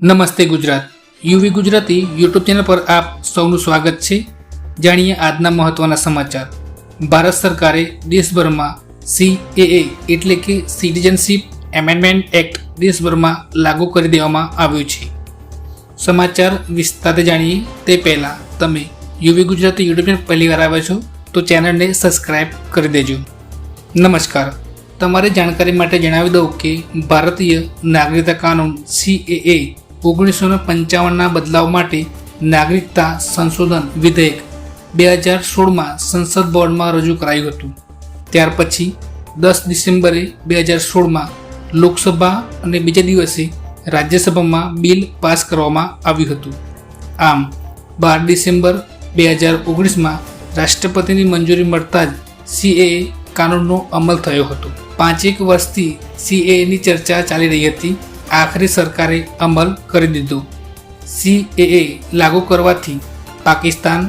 નમસ્તે Gujarat. UV Gujarati YouTube channel પર આપ સૌનું સ્વાગત છે. જાણીએ આજના મહત્વના સમાચાર. ભારત સરકારે દેશભરમાં સીએએ એટલે કે સિટીઝનશીપ એમેન્ડમેન્ટ એક્ટ દેશભરમાં લાગુ કરી દેવામાં આવ્યું છે. સમાચાર વિસ્તારે જાણીએ તે પહેલાં તમે યુવી ગુજરાતી યુટ્યુબ ચેનલ પહેલી વાર આવ્યા છો તો ચેનલને સબસ્ક્રાઈબ કરી દેજો. નમસ્કાર. તમારી જાણકારી માટે જણાવી દઉં કે ભારતીય નાગરિકતા કાનૂન સીએએ ઓગણીસો પંચાવનના બદલાવ માટે નાગરિકતા સંશોધન વિધેયક બે હજાર સોળમાં સંસદ બોર્ડમાં રજૂ કરાયું હતું. ત્યાર પછી દસ ડિસેમ્બરે બે હજાર સોળમાં લોકસભા અને બીજા દિવસે રાજ્યસભામાં બિલ પાસ કરવામાં આવ્યું હતું. આમ, બાર ડિસેમ્બર બે હજાર ઓગણીસમાં રાષ્ટ્રપતિની મંજૂરી મળતા જ સીએ કાનૂનનો અમલ થયો હતો. પાંચેક વર્ષથી સીએની ચર્ચા ચાલી રહી હતી. આખરે સરકારે અમલ કરી દીધો. સીએએ લાગુ કરવાથી પાકિસ્તાન,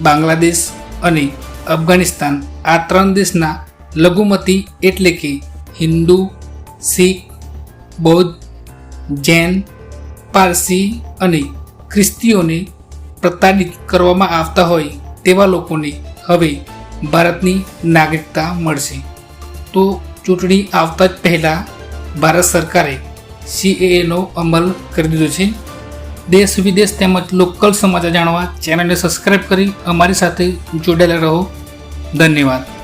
બાંગ્લાદેશ અને અફઘાનિસ્તાન આ ત્રણ દેશના લઘુમતી એટલે કે હિન્દુ, શીખ, બૌદ્ધ, જૈન, પારસી અને ખ્રિસ્તીઓને પ્રતાડિત કરવામાં આવતા હોય તેવા લોકોને હવે ભારતની નાગરિકતા મળશે. તો ચૂંટણી આવતા જ પહેલાં ભારત સરકારે સીએએનો અમલ કરી દીધો છે. દેશ વિદેશ તેમજ લોકલ સમાચાર જાણવા ચેનલને સબસ્ક્રાઈબ કરી અમારી સાથે જોડાયેલા રહો. ધન્યવાદ.